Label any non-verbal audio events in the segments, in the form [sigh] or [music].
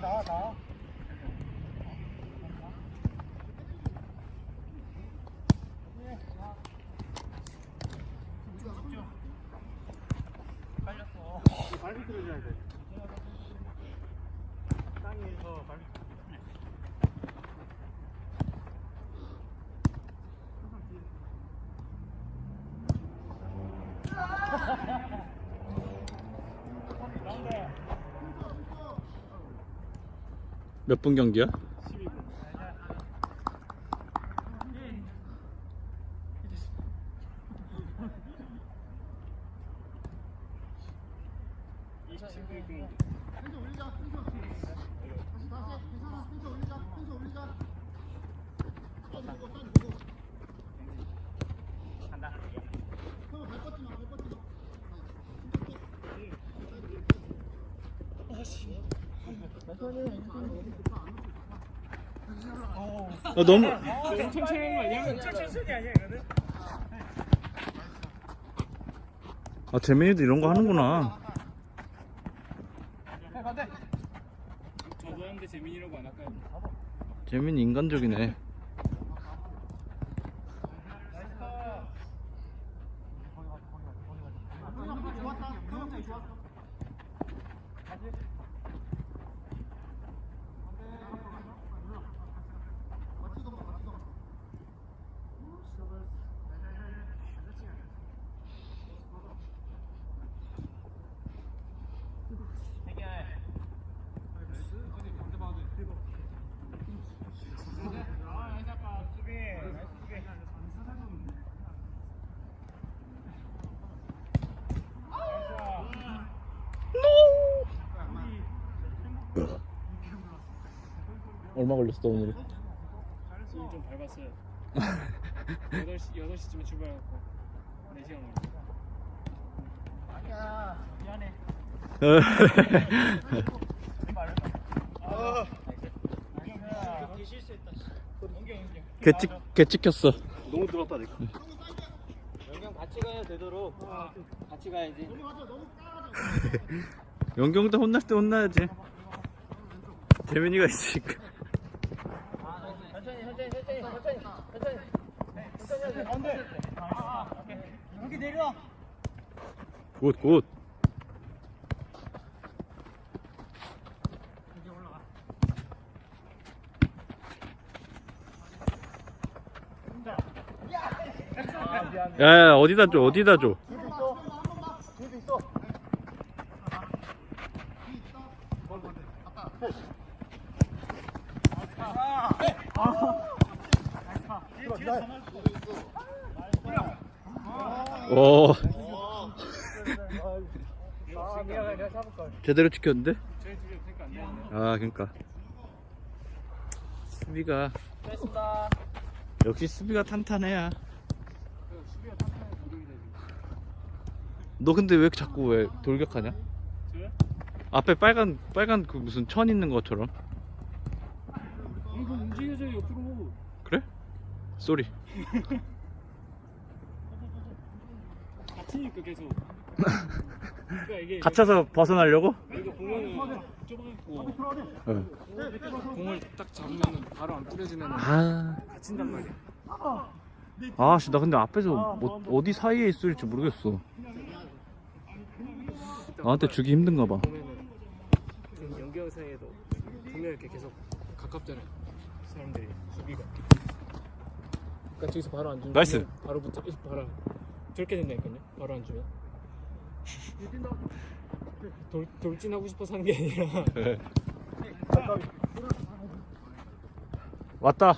나와 나와 빨렸어 발밑으로 줘야 돼 땅에서 발밑 몇 분 경기야? 12분 어, 너무 엄청 차는 거 아니야? 엄청 천천히 아니야 이거는? 아 재민이도 이런 거 하는구나. 저도 하는데 재민이라고 안 할까요? 재민이 인간적이네. 얼마 걸렸어 오늘? 지금 좀 밟았어요 [laughs] 8시, 8시쯤에 출발해갖고 4시간 걸렸어 아니야 미안해 개 실수했다 옮겨 옮겨 개 찍 개 찍혔어. 너무 들었다 내가 영경 같이 가야 되도록 같이 가야지 [laughs] 연경도 혼날 때 혼나야지. 재민이가 있으니까. 천천히 천천히 천천히 천천히 천천히 천천히 가운데 여기 내려 굿 굿. 야야 어디다 줘 어디다 줘. 오 내가 내가 잡을걸 제대로 지켰는데? 저희 둘 이 없으니까 안 되는데? 아 그러니까. 수비가. 역시 수비가 탄탄해야. 너 근데 왜 자꾸 왜 돌격하냐? 앞에 빨간 빨간 그 무슨 천 있는 것처럼. 쏘리. 갇히니까 계속 그러니까 이게 갇혀서 벗어나려고? 이거. 공을 딱 잡으면 바로 안 뿌려주면 아, 갇힌단 말이야 아씨 나 근데 앞에서 뭐, 어디 사이에 있을지 모르겠어. 나한테 주기 힘든가 봐. 보면은 지금 연경 사이에도 두명 이렇게 계속 가깝잖아요 사람들이 수비가 그러니까 저기서 바로 안 주면 나이스. 바로 붙어 바로 저렇게 된다니까요 바로 안 주면 [laughs] 돌, 돌진하고 싶어서 하는 게 아니라 왔다.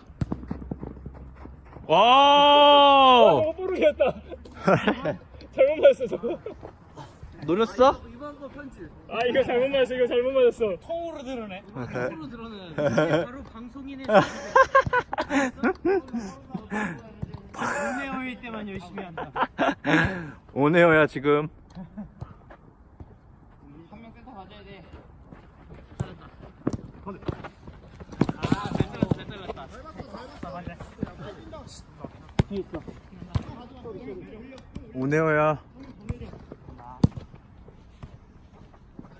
와! 어 뽀르기였다 [laughs] 잘못 맞았어 저거 노렸어? 아 이거 잘못 맞았어 이거 잘못 맞았어 통으로 드러내. 통으로 드러내. [laughs] 바로 방송인의 동네호일 때만 열심히 한다. 오네요야 지금. 한 명 센터 가져야 돼. 아, 잘 잘랐다, 잘 잘랐다. 아, 맞네.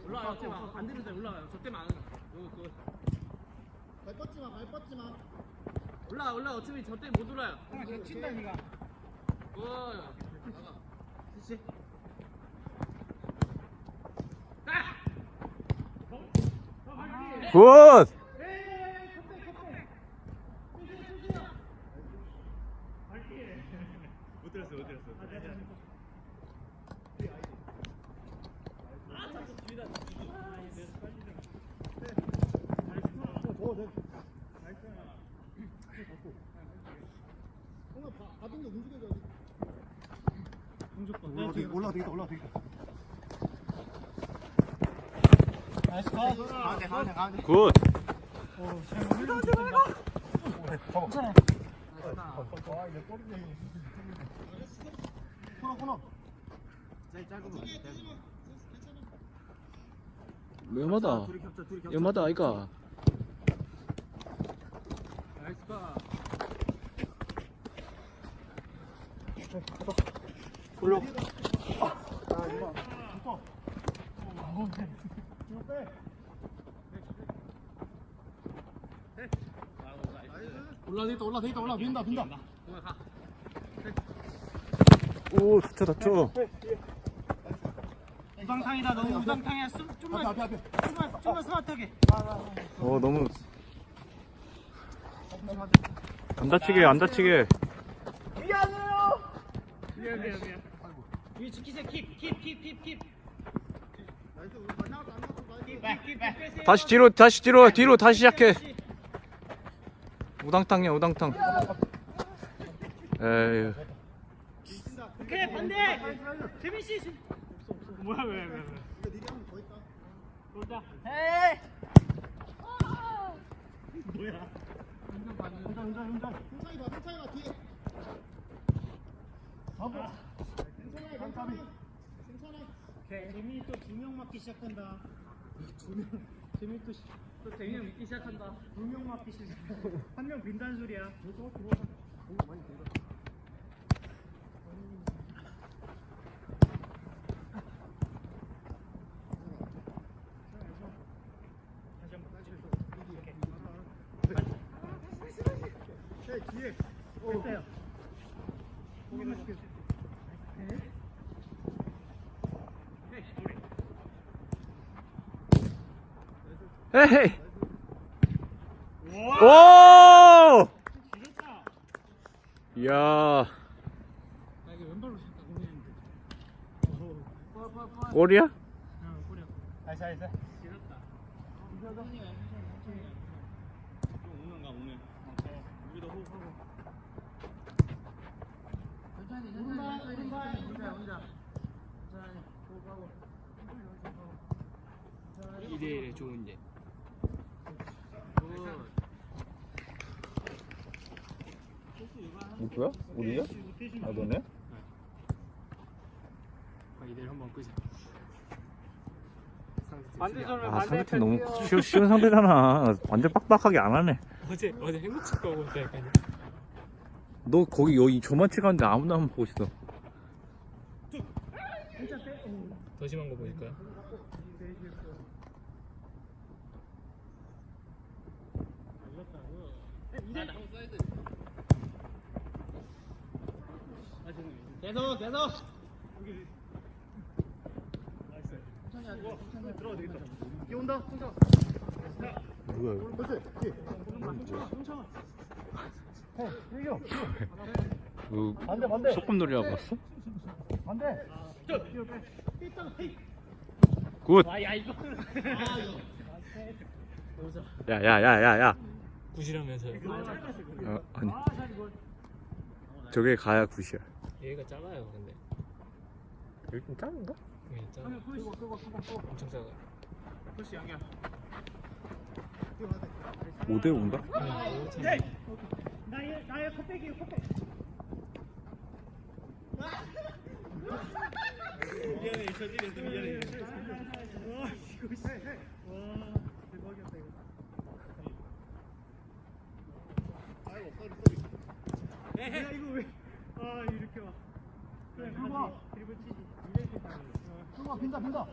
올라가요, 저 때만. 반대로 돼, 올라가요. 저 때만 안발 뻗지 마, 발 뻗지 마. 올라 올라 어차피 저 때문에 못 올라요. 그냥 친다 니가. 굿. 그렇지. 굿! 형아, 바- 받은 게 움직여줘야지. 올라가 되겠다, 올라가 되겠다, 올라가 되겠다. 나이스 컷. 가운데, 가운데, 가운데. 굿! 와, 이제 꼬리네. 코너, 코너. 위험하다. 위험하다, 아이가. 나이스 파. 아. 붙어. 이거 빼. 올라 빈다, 빈다. 오, 다쳐, 다쳐. 우당탕이다 너무 우당탕이야. 좀- 좀만 앞에, 앞에. 좀만 좀만 스마트하게. 어, 너무. 안 다치게, 안 다치게. 미안 미안 미안. 위 지키세요. 킵 킵 킵 킵 킵. 나왔어, 나이스. 킵킵 빼세요. 다시 뒤로, 다시 뒤로, 뒤로 다시 시작해. 우당탕이야, 우당탕. 에휴. 오케이 반대. 재민 씨. 뭐야 왜 왜 왜? 놀자. 에이. hun자, hun자, hun자. hun자이 봐, hun자이 봐, 뒤에. 잡아. 괜찮아. 재민이 또 두 명 맞기 시작한다. 두 명. 재민이 또, 시- 또 재민이 믿기 시작한다. 두 명 맞기 시작. 한명 빈다는 소리야. 네, 뒤에. 됐어요. 에헤이. 오! 이야. 나 이게 왼발로 잠깐 고민했는 데. 골이야? 응, 꼬리야. 나이스, 나이스. 길었다. 오는가 오늘 우리도 호흡하고 천천히, 천천히, 천천히, 혼자, 혼자. 천천히, 호흡하고. 2대 1의 좋은 예. 굿. 누구야? 우리야? 아, 너네? 2대 1 한번 끄자. 아, 상대팀 너무 쉬운, 쉬운 상대잖아. 완전 빡빡하게 안 하네. 어제 어제 행복칠 거고 있다니까요. 너 거기 여기 저만치 가는데 아무나 안 보고 있어. 더 심한 거 보일까요? 계속, 계속. 들어가 되겠다. 뒤에 온다, hun자. 누구야? 이거? 그 반대, 반대. 소꿉놀이 하고 왔어? 반대. 굿. 아, 야, 이거. 아, 이거. 야, 야, 야, 야, 야. 굿이라면서요. 어, 아니. 저게 가야 굿이야. 얘가 작아요 근데. 여기 좀 작은가? 예, 작아. 엄청 작아. 푸시 양이야. 5대 5인가? 네. 나의, 나의 컵백이에요, 컵백. 미안해 저질에서 미안해 와, 이거 씨. 와, 대박이었다, 이거. 야, 이거 왜. 아, 이렇게 와. 그냥. 가지. 드리블 치지. 이렇게 빈다, 빈다.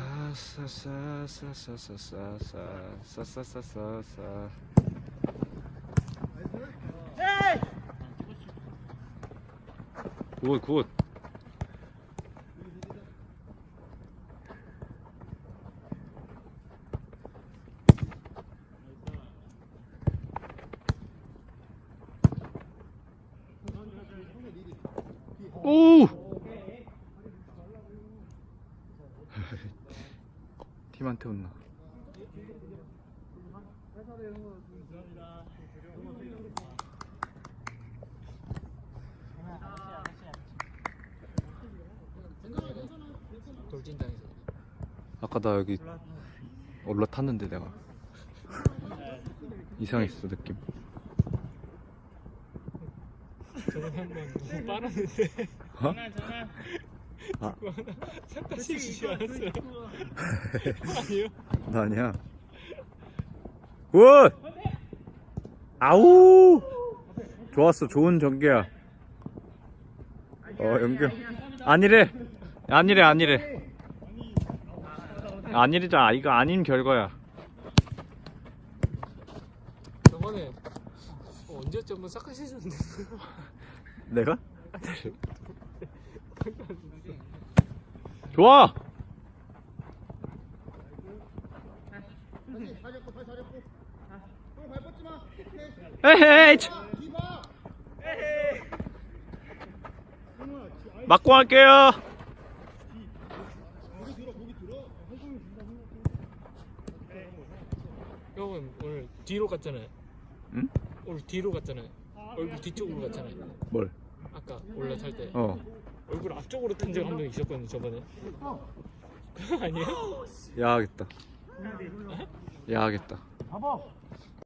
사사사사사사사사사사사사 굿 굿. 오! 팀한테 혼나. 아까 나 여기 올라탔는데 내가 [laughs] 이상했어 느낌. 저번에 한번 너무 빨았는데 전화 전화. 아, 잠깐 치지 않았어요 아니요 나 아니야. 굿! 아우! 좋았어, 좋은 전개야. 어, 연결. 아니래. 아니래, 아니래. 아니래잖아. 이거 아닌 결과야. 저번에 어, 언제였지 한번 싹까지 해줬는데 내가? 좋아! 다시 발 잡고 발 잡고 형발 뻗지 마 오케이 에헤이! 할게요. 거기 들어 형은 오늘 뒤로 갔잖아요 응? 오늘 뒤로 갔잖아요 얼굴 뒤쪽으로 갔잖아요 뭘? 아까 올라탈 때 어. 얼굴 앞쪽으로 탄 적 한 명 있었거든요 저번에 그거 [laughs] 아니에요? 야하겠다. 야하겠다. 봐봐